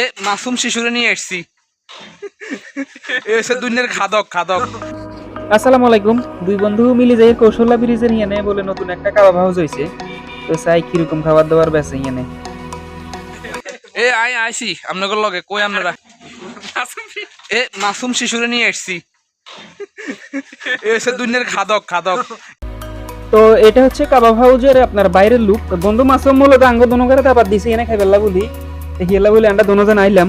এ মাসুম শিশুরে নিয়ে এসছি এসে দুনিয়ার খাদক খাদক। আসসালামু আলাইকুম। দুই বন্ধু মিলে যাই কৌশলা ব্রিজের ইয়ানে বলে নতুন একটা কাবাব হাউস হয়েছে তো চাই কীরকম খাবার দাবার বেছে ইয়ানে। এ আই আইছি। আপনাদের লগে কই আপনারা? এ মাসুম শিশুরে নিয়ে এসছি এসে দুনিয়ার খাদক খাদক। তো এটা হচ্ছে কাবাব হাউজের আপনার বাইরের লুক তো বন্ধু মাসুম মূলত আঙ্গ দোনো করে তারপর দিছে এনে খাইবেলা বলি হিয়েলা বলে আমরা দোনোজন আইলাম।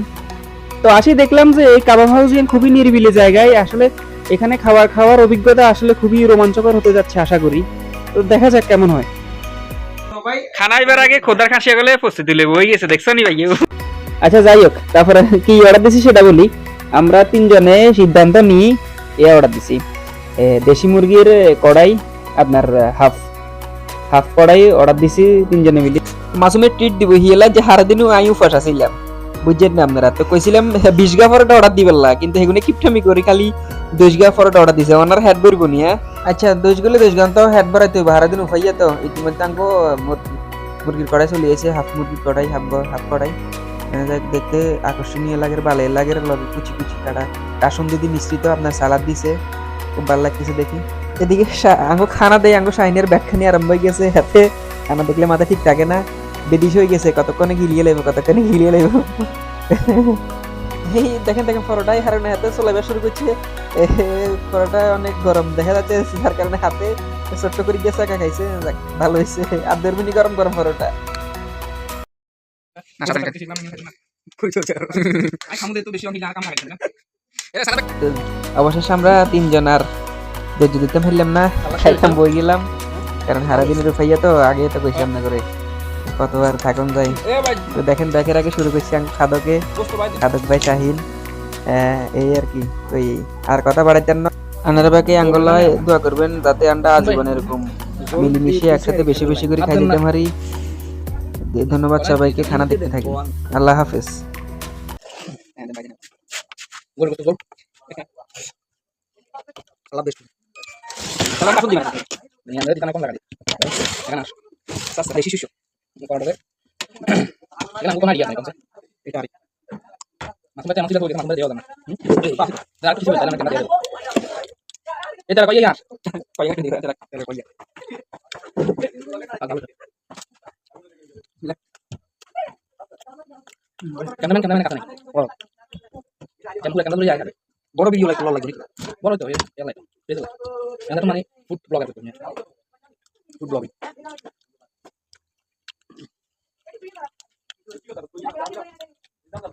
তো আসি দেখলাম যে এই কাবাব হাউস খুবই নিরিবিলি জায়গায়। আসলে এখানে খাবার খাওয়ার অভিজ্ঞতা আসলে খুবই রোমাঞ্চকর হতে যাচ্ছে আশা করি। তো দেখা যাক কেমন হয়। খানা এবার আগে খোদার খাসিয়া গেলে প্রস্তুতি লেবু হয়ে গেছে দেখছ নি ভাই? আচ্ছা যাই হোক তারপরে কি অর্ডার দিছি সেটা বলি। আমরা তিনজনে সিদ্ধান্ত নিই এ অর্ডার দিছি। দেশি মুরগির কড়াই আপনার হাফ হাফ কড়াই অর্ডার দিছি তিনজনে মিলে। মাসুমের ট্রিট দিব হিয়েলা যে হারা দিনও আমি উপাস আসিলাম বুঝছেন না আপনারা? তো কইছিলাম বিশ গা পরোটা অর্ডার দিবেন না কিন্তু এগুলো কিপটামি করি খালি দশ গা পরোটা অর্ডার দিছে ওনার হেড ভরব নি হ্যাঁ আচ্ছা দশ গেলে দশ গান তো হেড ভরাইতে হবে হারা দিন উপাইয়া তো, ইতিমধ্যে আঙ্কো মুরগির কড়াই চলে এসে হাফ মুরগির কড়াই হাফ হাফ কড়াই দেখতে আকর্ষণীয় লাগের বালে লাগের লগে কুচি কুচি কাটা কাসুন দিদি মিশ্রিত আপনার সালাদ দিছে, খুব ভালো লাগতেছে দেখি। এদিকে আঙ্গো খানা দেয় আঙ্গো শাইনের ব্যাখ্যানি আরম্ভ হয়ে গেছে, হাতে খানা দেখলে মাথা ঠিক থাকে না। বেদিস হয়ে গেছে কতক্ষণে গিলিয়ে লাইব কতক্ষণে গিলিয়ে লাইব? এই দেখেন দেখেন পরোটাই হারানো হাতে চলাইবা শুরু করছে। পরোটা অনেক গরম দেখা যাচ্ছে যার কারণে হাতে ছোট্ট করে গেছে একা খাইছে ভালো হয়েছে। আর দেড় মিনিট গরম গরম পরোটা। অবশেষে আমরা তিনজন আর ধৈর্য দিতে পারলাম না খাইতাম বই গেলাম। কারণ সারা দিনের রুফাইয়া তো আগে তো কইছিলাম না করে। কতবার থাকুন যাই তো দেখেন ব্যাকের আগে শুরু করছি আমি খাদকে খাদক ভাই শাহিন এই আর কি ওই আর কথা বাড়াইতেন না আনার বাকি আঙ্গলায় দোয়া করবেন যাতে আমরা আজীবন এরকম মিলেমিশে একসাথে বেশি বেশি করে খাই দিতে পারি ধন্যবাদ সবাইকে খানা দেখতে থাকি আল্লাহ হাফেজ বড় ভিডিও লাগতে ভালো লাগবে বড় তো এলাই মানে ফুড ব্লগার ফুড ব্লগিং ইয়া লাগে ইয়া মনে